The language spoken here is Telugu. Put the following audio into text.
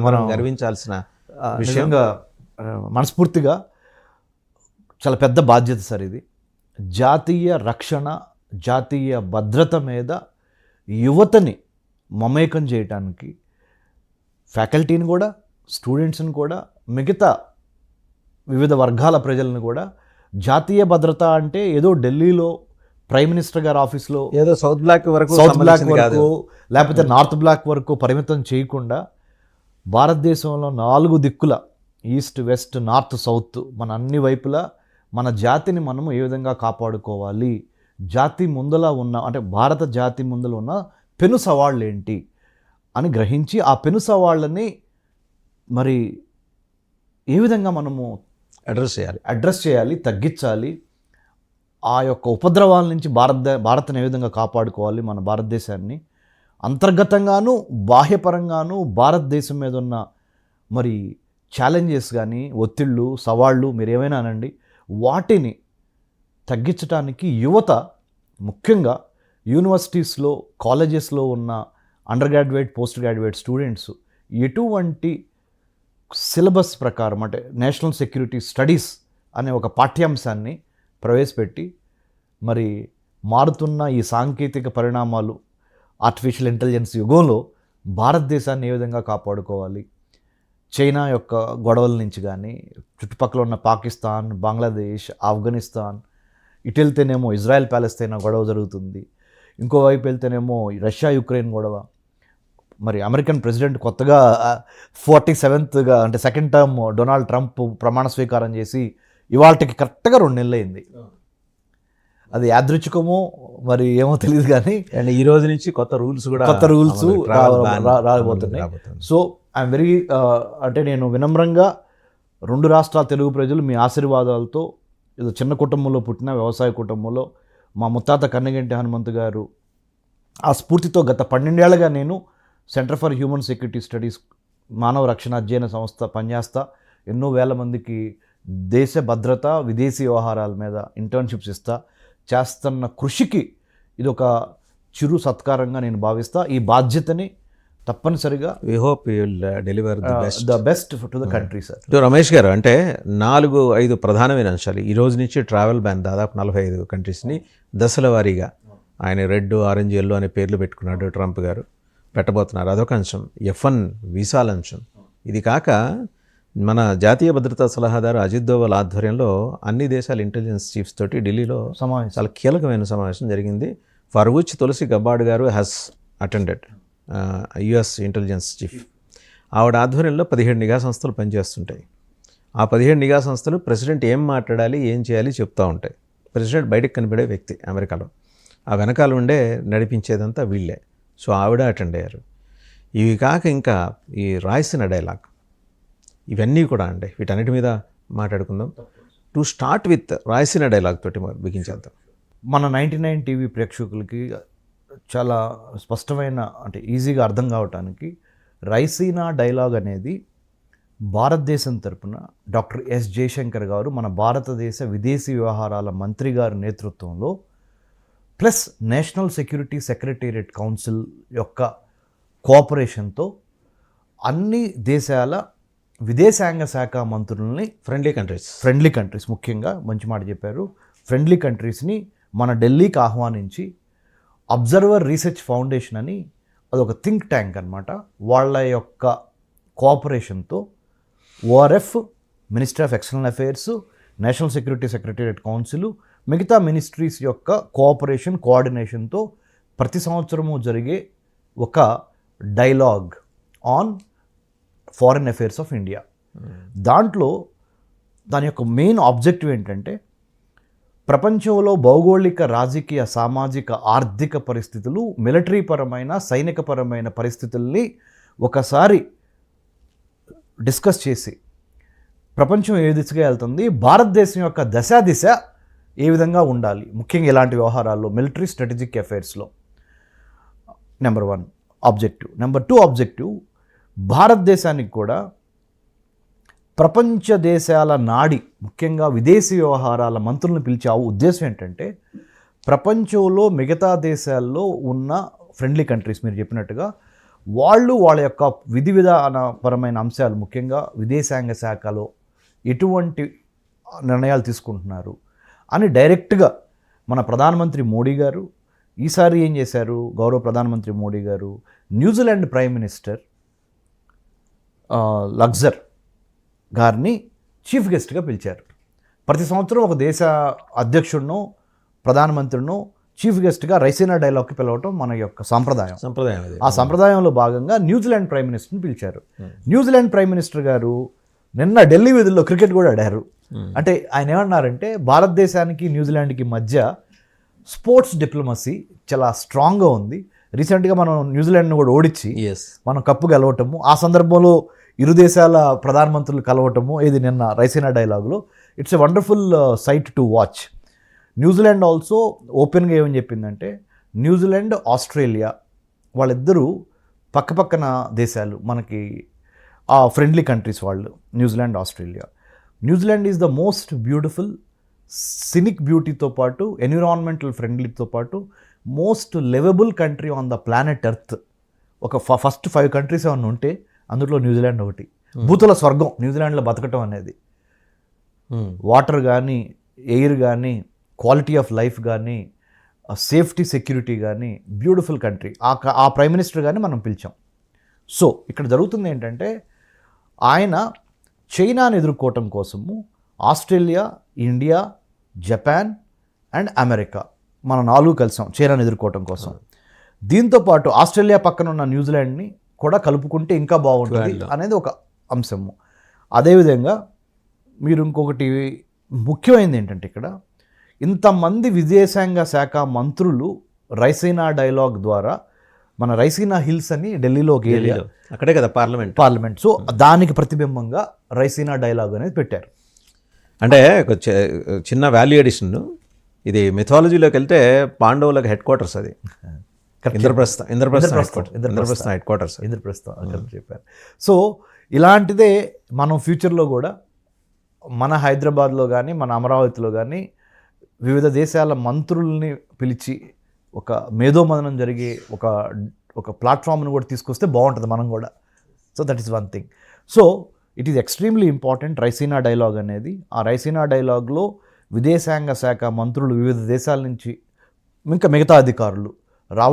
మనం గర్వించాల్సిన ఆ, మనస్ఫూర్తిగా చాలా పెద్ద బాధ్యత సార్ ఇది. జాతీయ రక్షణ జాతీయ భద్రత మీద యువతని మమేకం చేయటానికి ఫ్యాకల్టీని కూడా స్టూడెంట్స్ని కూడా మిగతా వివిధ వర్గాల ప్రజలను కూడా జాతీయ భద్రత అంటే ఏదో ఢిల్లీలో ప్రైమ్ మినిస్టర్ గారి ఆఫీస్లో ఏదో సౌత్ బ్లాక్ వరకు సౌత్ బ్లాక్ వరకు లేకపోతే నార్త్ బ్లాక్ వరకు పరిమితం చేయకుండా భారతదేశంలో నాలుగు దిక్కుల ఈస్ట్ వెస్ట్ నార్త్ సౌత్ మన అన్ని వైపులా మన జాతిని మనము ఏ విధంగా కాపాడుకోవాలి? జాతి ముందల ఉన్న అంటే భారత జాతి ముందల ఉన్న పెను సవాళ్ళు ఏంటి అని గ్రహించి ఆ పెను సవాళ్ళని మరి ఏ విధంగా మనము అడ్రస్ చేయాలి. అడ్రస్ చేయాలి తగ్గించాలి? ఆ యొక్క ఉపద్రవాల నుంచి భారత భారత్ని ఏ విధంగా కాపాడుకోవాలి మన భారతదేశాన్ని? అంతర్గతంగాను బాహ్యపరంగాను భారతదేశం మీద ఉన్న మరి ఛాలెంజెస్ కానీ ఒత్తిళ్ళు సవాళ్ళు మీరేమైనా అనండి వాటిని తగ్గించడానికి యువత ముఖ్యంగా యూనివర్సిటీస్లో కాలేజెస్లో ఉన్న under graduate post graduate students ఎటువంటి సిలబస్ ప్రకారం అంటే నేషనల్ సెక్యూరిటీ స్టడీస్ అనే ఒక పాఠ్యాంశాన్ని ప్రవేశపెట్టి మరి మారుతున్న ఈ సాంకేతిక పరిణామాలు ఆర్టిఫిషియల్ ఇంటెలిజెన్స్ యుగంలో భారతదేశాన్ని ఏ విధంగా కాపాడుకోవాలి? చైనా యొక్క గొడవల నుంచి కానీ చుట్టుపక్కల ఉన్న పాకిస్తాన్ బంగ్లాదేశ్ ఆఫ్ఘనిస్తాన్ ఇటు వెళ్తేనేమో ఇజ్రాయెల్ ప్యాలెస్తైన్ గొడవ జరుగుతుంది. ఇంకోవైపు వెళ్తేనేమో రష్యా యుక్రెయిన్ గొడవ. మరి అమెరికన్ ప్రెసిడెంట్ కొత్తగా ఫార్టీ సెవెంత్గా అంటే సెకండ్ టర్మ్ డొనాల్డ్ ట్రంప్ ప్రమాణ స్వీకారం చేసి ఇవాళకి కరెక్ట్గా రెండు నెలలు అయింది అది యాదృచ్ఛికమో మరి ఏమో తెలియదు కానీ అండ్ ఈ రోజు నుంచి కొత్త రూల్స్ కూడా కొత్త రూల్స్ రాబోతున్నాయి. సో ఐఎమ్ వెరీ అంటే నేను వినమ్రంగా రెండు రాష్ట్రాల తెలుగు ప్రజలు మీ ఆశీర్వాదాలతో ఏదో చిన్న కుటుంబంలో పుట్టిన వ్యవసాయ కుటుంబంలో మా ముత్తాత కన్నగంటి హనుమంతు గారు ఆ స్ఫూర్తితో గత పన్నెండేళ్ళుగా నేను centre for human security studies మానవ రక్షణ అధ్యయన సంస్థ పనిచేస్తా. ఎన్నో వేల మందికి దేశ భద్రత విదేశీ వ్యవహారాల మీద ఇంటర్న్షిప్స్ ఇస్తా. చేస్తున్న కృషికి ఇది ఒక చిరు సత్కారంగా నేను భావిస్తా. ఈ బాధ్యతని తప్పనిసరిగా we hope will deliver the best the best to the country sir Ramesh garu అంటే నాలుగు ఐదు ప్రధానమైన అంశాలు. ఈ రోజు నుంచి ట్రావెల్ బ్యాన్ దాదాపు నలభై ఐదు కంట్రీస్ని దశల వారీగా ఆయన రెడ్ ఆరెంజ్ ఎల్లో అనే పేర్లు పెట్టుకున్నాడు ట్రంప్ గారు. పెట్టబోతున్నారు. అదొక అంశం. ఎఫ్ వన్ వీసాల అంశం. ఇది కాక మన జాతీయ భద్రతా సలహాదారు అజిత్ దోవల్ ఆధ్వర్యంలో అన్ని దేశాల ఇంటెలిజెన్స్ చీఫ్స్ తోటి ఢిల్లీలో సమావేశం. చాలా కీలకమైన సమావేశం జరిగింది. For which Tulsi Gabbard garu has attended US intelligence chief ఆవిడ ఆధ్వర్యంలో పదిహేడు నిఘా సంస్థలు పనిచేస్తుంటాయి. ఆ పదిహేడు నిఘా సంస్థలు ప్రెసిడెంట్ ఏం మాట్లాడాలి ఏం చేయాలి చెప్తూ ఉంటాయి. ప్రెసిడెంట్ బయటకు కనిపడే వ్యక్తి అమెరికాలో. ఆ వెనకాల ఉండే నడిపించేదంతా వీళ్ళే. సో ఆవిడ అటెండ్ అయ్యారు. ఇవి కాక ఇంకా ఈ రాయసిన డైలాగ్ ఇవన్నీ కూడా అండి. వీటన్నిటి మీద మాట్లాడుకుందాం. To start with Raisina dialogue తోటి బిగించేద్దాం మన నైంటీ నైన్ టీవీ ప్రేక్షకులకి చాలా స్పష్టమైన అంటే ఈజీగా అర్థం కావటానికి రైసీనా డైలాగ్ అనేది భారతదేశం తరపున డాక్టర్ ఎస్ జయశంకర్ గారు మన భారతదేశ విదేశీ వ్యవహారాల మంత్రి గారి నేతృత్వంలో plus national security secretariat council యొక్క కోఆపరేషన్తో అన్ని దేశాల విదేశాంగ శాఖ మంత్రుల్ని ఫ్రెండ్లీ కంట్రీస్ ఫ్రెండ్లీ కంట్రీస్ ముఖ్యంగా మంచి మాట చెప్పారు. ఫ్రెండ్లీ కంట్రీస్ని మన ఢిల్లీకి ఆహ్వానించి అబ్జర్వర్ రీసెర్చ్ ఫౌండేషన్ అని అదొక థింక్ ట్యాంక్ అన్నమాట. వాళ్ళ యొక్క కోఆపరేషన్తో ORF ministry of external affairs national security secretariat council మిగతా మినిస్ట్రీస్ యొక్క కోఆపరేషన్ కోఆర్డినేషన్తో ప్రతి సంవత్సరము జరిగే ఒక dialogue on foreign affairs of India దాంట్లో దాని యొక్క మెయిన్ ఆబ్జెక్టివ్ ఏంటంటే ప్రపంచంలో భౌగోళిక రాజకీయ సామాజిక ఆర్థిక పరిస్థితులు మిలిటరీ పరమైన సైనికపరమైన పరిస్థితుల్ని ఒకసారి డిస్కస్ చేసి ప్రపంచం ఏ దిశగా వెళ్తుంది భారతదేశం యొక్క దశా దిశ ఏ విధంగా ఉండాలి ముఖ్యంగా ఇలాంటి వ్యవహారాల్లో military strategic అఫైర్స్లో number one objective number two objective భారతదేశానికి కూడా ప్రపంచ దేశాల నాడి ముఖ్యంగా విదేశీ వ్యవహారాల మంత్రులను పిలిచే ఉద్దేశం ఏంటంటే ప్రపంచంలో మిగతా దేశాల్లో ఉన్న ఫ్రెండ్లీ కంట్రీస్ మీరు చెప్పినట్టుగా వాళ్ళు వాళ్ళ యొక్క విధి విధానపరమైన అంశాలు ముఖ్యంగా విదేశాంగ శాఖలో ఎటువంటి నిర్ణయాలు తీసుకుంటున్నారు అని డైరెక్ట్గా మన ప్రధానమంత్రి మోడీ గారు ఈసారి ఏం చేశారు? గౌరవ ప్రధానమంత్రి మోడీ గారు New Zealand prime minister Luxon గారిని చీఫ్ గెస్ట్గా పిలిచారు. ప్రతి సంవత్సరం ఒక దేశ అధ్యక్షుడిను ప్రధానమంత్రిను చీఫ్ గెస్ట్గా రైసీనా డైలాగ్కి పిలవటం మన యొక్క సాంప్రదాయం. సంప్రదాయం ఆ సంప్రదాయంలో భాగంగా న్యూజిలాండ్ ప్రైమ్ మినిస్టర్ని పిలిచారు. న్యూజిలాండ్ ప్రైమ్ మినిస్టర్ గారు నిన్న ఢిల్లీ వీధుల్లో క్రికెట్ కూడా ఆడారు. అంటే ఆయన ఏమన్నారంటే భారతదేశానికి న్యూజిలాండ్కి మధ్య స్పోర్ట్స్ డిప్లొమసీ చాలా స్ట్రాంగ్గా ఉంది. రీసెంట్గా మనం న్యూజిలాండ్ని కూడా ఓడించి మనం కప్పు గెలవటము ఆ సందర్భంలో ఇరు దేశాల ప్రధానమంత్రులు కలవటము ఇది నిన్న Raisina డైలాగులో. It's a wonderful sight to watch New Zealand also ఓపెన్గా ఏమని చెప్పిందంటే న్యూజిలాండ్ ఆస్ట్రేలియా వాళ్ళిద్దరూ పక్కపక్కన దేశాలు మనకి ఆ ఫ్రెండ్లీ కంట్రీస్ వాళ్ళు New Zealand Australia. New Zealand is the most beautiful scenic బ్యూటీతో పాటు ఎన్విరాన్మెంటల్ ఫ్రెండ్లీతో పాటు most livable country on the planet earth. ఒక ఫస్ట్ ఫైవ్ కంట్రీస్ ఏమన్నా ఉంటే అందులో న్యూజిలాండ్ ఒకటి. భూతుల స్వర్గం న్యూజిలాండ్లో బతకటం అనేది. వాటర్ కానీ ఎయిర్ కానీ క్వాలిటీ ఆఫ్ లైఫ్ కానీ సేఫ్టీ సెక్యూరిటీ కానీ బ్యూటిఫుల్ కంట్రీ. ఆ ఆ ప్రైమ్ మినిస్టర్ కానీ మనం పిలిచాం. సో ఇక్కడ జరుగుతుంది ఏంటంటే ఆయన చైనాని ఎదుర్కోవటం కోసము Australia India Japan and America మన నాలుగు కలిసాం చైనాని ఎదుర్కోవటం కోసం. దీంతో పాటు ఆస్ట్రేలియా పక్కన ఉన్న న్యూజిలాండ్ని కూడా కలుపుకుంటే ఇంకా బాగుంటుంది అనేది ఒక అంశము. అదేవిధంగా మీరు ఇంకొకటి ముఖ్యమైనది ఏంటంటే ఇక్కడ ఇంతమంది విదేశాంగ శాఖ మంత్రులు రైసీనా డైలాగ్ ద్వారా మన రైసీనా హిల్స్ అని ఢిల్లీలో ఒక ఏరియా అక్కడే కదా పార్లమెంట్. పార్లమెంట్. సో దానికి ప్రతిబింబంగా రైసీనా డైలాగ్ అనేది పెట్టారు. అంటే చిన్న వాల్యూ ఎడిషన్ ఇది మిథాలజీలోకి వెళ్తే పాండవులకు హెడ్ క్వార్టర్స్ అది Indraprastha Indraprastha headquarter Indraprastha. Headquarters ఇంద్రప్రస్థం చెప్పారు. సో ఇలాంటిదే మనం ఫ్యూచర్లో కూడా మన హైదరాబాద్లో కానీ మన అమరావతిలో కానీ వివిధ దేశాల మంత్రుల్ని పిలిచి ఒక మేధోమదనం జరిగే ఒక ఒక ప్లాట్ఫామ్ను కూడా తీసుకొస్తే బాగుంటుంది మనం కూడా. So that is one thing so it is extremely important Raisina dialogue అనేది. ఆ రైసీనా డైలాగ్లో విదేశాంగ శాఖ మంత్రులు వివిధ దేశాల నుంచి ఇంకా మిగతా అధికారులు రావటం